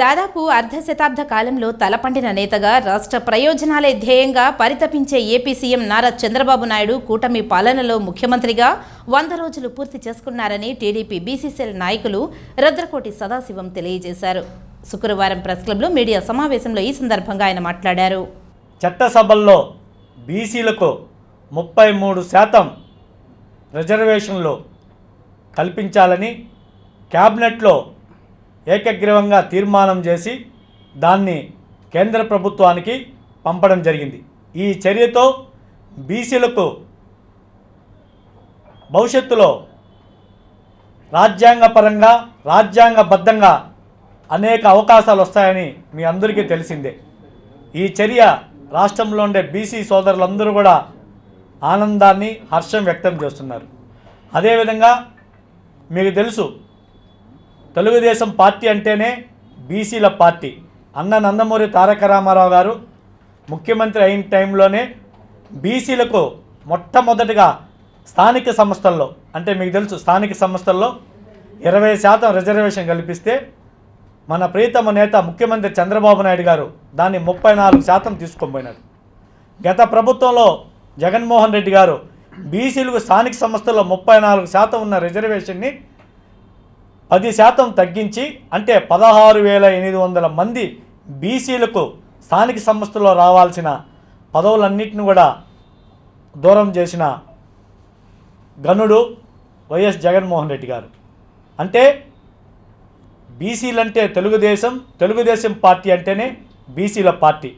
దాదాపు అర్ధ శతాబ్ద కాలంలో తలపండిన నేతగా రాష్ట్ర ప్రయోజనాలే ధ్యేయంగా పరితపించే ఏపీ సీఎం నారా చంద్రబాబు నాయుడు కూటమి పాలనలో ముఖ్యమంత్రిగా వంద రోజులు పూర్తి చేసుకున్నారని టీడీపీ బీసీసీఎల్ నాయకులు రుద్రకోటి సదాశివం తెలియజేశారు. శుక్రవారం ప్రెస్ క్లబ్లో మీడియా సమావేశంలో ఈ సందర్భంగా ఆయన మాట్లాడారు. చట్టసభల్లో బీసీలకు ముప్పై మూడు శాతం రిజర్వేషన్లు కల్పించాలని క్యాబినెట్లో ఏకగ్రీవంగా తీర్మానం చేసి దాన్ని కేంద్ర ప్రభుత్వానికి పంపడం జరిగింది. ఈ చర్యతో బీసీలకు భవిష్యత్తులో రాజ్యాంగపరంగా రాజ్యాంగబద్ధంగా అనేక అవకాశాలు వస్తాయని మీ అందరికీ తెలిసిందే. ఈ చర్య రాష్ట్రంలో ఉండే బీసీ సోదరులందరూ కూడా ఆనందాన్ని హర్షం వ్యక్తం చేస్తున్నారు. అదేవిధంగా మీకు తెలుసు తెలుగుదేశం పార్టీ అంటేనే బీసీల పార్టీ. అన్న నందమూరి తారక రామారావు గారు ముఖ్యమంత్రి అయిన టైంలోనే బీసీలకు మొట్టమొదటిగా స్థానిక సంస్థల్లో అంటే మీకు తెలుసు స్థానిక సంస్థల్లో ఇరవై శాతం రిజర్వేషన్ కల్పిస్తే మన ప్రీతమ నేత ముఖ్యమంత్రి చంద్రబాబు నాయుడు గారు దాన్ని ముప్పై నాలుగు శాతం తీసుకొని పోయినారు. గత ప్రభుత్వంలో జగన్మోహన్ రెడ్డి గారు బీసీలకు స్థానిక సంస్థల్లో ముప్పై నాలుగు శాతం ఉన్న రిజర్వేషన్ని పది శాతం తగ్గించి అంటే పదహారు వేల ఎనిమిది వందల మంది బీసీలకు స్థానిక సంస్థల్లో రావాల్సిన పదవులన్నింటిని కూడా దూరం చేసిన గనుడు వైఎస్ జగన్మోహన్ రెడ్డి గారు. అంటే బీసీలంటే తెలుగుదేశం తెలుగుదేశం పార్టీ అంటేనే బీసీల పార్టీ.